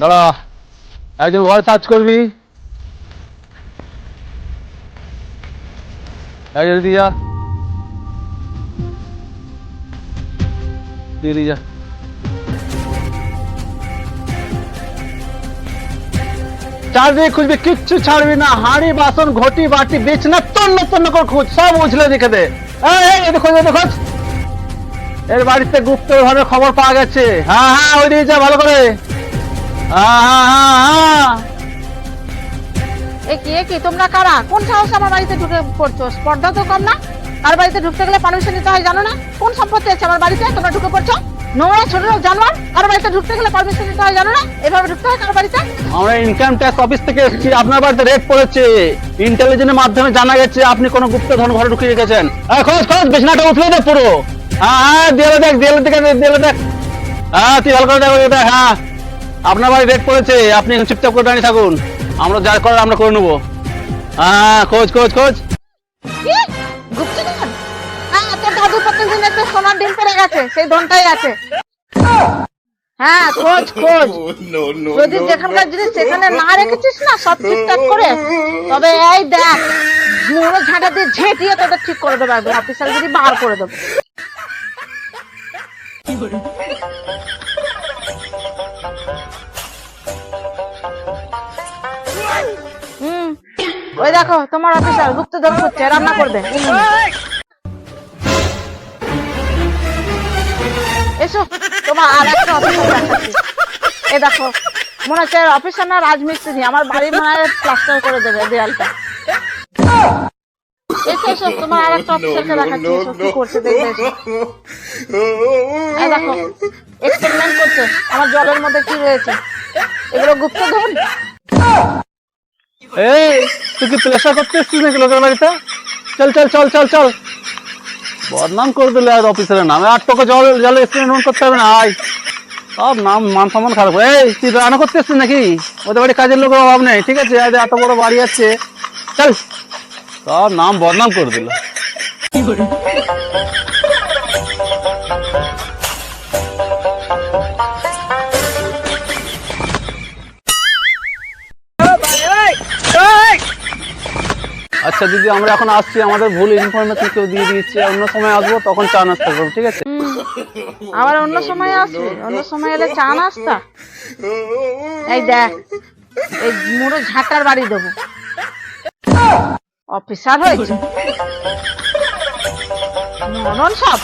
দাঁড়া, একজন ঘরে সার্চ করবি? চারদিকে খুঁজবি, কিচ্ছু ছাড়বি না। হাঁড়ি, বাসন, ঘটি, বাটি বিছনা তন্ন তন্ন করে খুঁজ, সব উছলে রেখে দে। খোঁজ খোঁজ। এর বাড়িতে গুপ্ত ঘরের খবর পাওয়া গেছে। হ্যাঁ হ্যাঁ ওই দিকে যা, ভালো করে। হ্যাঁ হ্যাঁ হ্যাঁ হ্যাঁ এ কি এ কি তোমরা কারা? কোন সাহস আমার বাড়িতে ঢুকে পড়ছো? স্পর্ধা তো কম না। কার বাড়িতে ঢুকতে গেলে পারমিশন নিতে হয় জানো না? কোন সম্পত্তি আছে আমার বাড়িতে? তোমরা ঢুকে পড়ছো? নোংরা ছোট লোক জানোয়ার কার বাড়িতে ঢুকতে গেলে পারমিশন নিতে হয় জানো না? এভাবে ঢুকতে হয় কার বাড়িতে? আমরা ইনকাম ট্যাক্স অফিস থেকে এসেছি। আপনার বাড়িতে রেড পড়েছে ইন্টেলিজেন্সের মাধ্যমে জানা গেছে আপনি কোনো গুপ্ত ধন ঘরে ঢুকিয়ে রেখেছেন। খোঁজ খোঁজ বিছনাটা উঠলে দে পুরো। হ্যাঁ হ্যাঁ দেয়ালে দেখ দেয়ালে দিকে দেয়ালে দেখ। হ্যাঁ তুই ভালো করে দেখ হ্যাঁ। আপনার বাড়ি রেট পড়েছে আপনি এখন চুপচাপ করে দাঁড়িয়ে থাকুন। আমরা যা করার আমরা করে নেব। হ্যাঁ খোঁজ খোঁজ খোঁজ। কি? গুপ্তধন? হ্যাঁ তোর দাদু প্রতিদিন একটা সোনার ডিম পেরে গেছে সেই ধনটাই আছে। হ্যাঁ খোঁজ খোঁজ। যদি যেখানকার সেখানে না রেখেছিস না সব ঠিকঠাক করে তবে এই দেখ মুড়ো ঝাঁটা দিয়ে ঝেঁটিয়ে তোদের ঠিক করে দেবে অফিসার যদি বার করে দেবো। ওই দেখো, তোমার অফিসার গুপ্তধন করছে রান্না করবে। এসো, তোমার আর একটা অফিসার এ দেখো, মনে হচ্ছে অফিসার না রাজমিস্ত্রি, আমার বাড়ি মনে প্লাস্টার করে দেবে দেয়ালটা। এসো তোমার আর একটা আমার জলের মধ্যে কি রয়েছে? এগুলো গুপ্তধন? এই তুই কি প্রেশার করতে এসছিস নাকি লোকের বাড়িতে? চল চল চল চল চল। বদনাম করে দিলে আর অফিসারের নামে। আর তোকে জল, জলে এক্সপেরিমেন্ট করতে হবে না, আয়। সব নাম, মান সম্মান খারাপ। করে। এই, তুই রান্না করতে এসছিস নাকি? ওদের বাড়ি কাজের লোকের অভাব নেই, ঠিক আছে? আজ এত বড় বাড়ি আছে। চল। সব নাম বদনাম করে দিল। আচ্ছা দিদি, আমরা এখন আসছি, আমাদের ভুল ইনফরমেশন কেউ দিয়ে দিচ্ছে অন্য সময় আসব, তখন চা নাস্তা করব, ঠিক আছে? আবার অন্য সময় আসবে, অন্য সময় এলে চা নাস্তা? এই দেখ, এই মুড়ো ঝাঁটার বাড়ি দেবো। অফিসার হয়েছে? মরণ সব?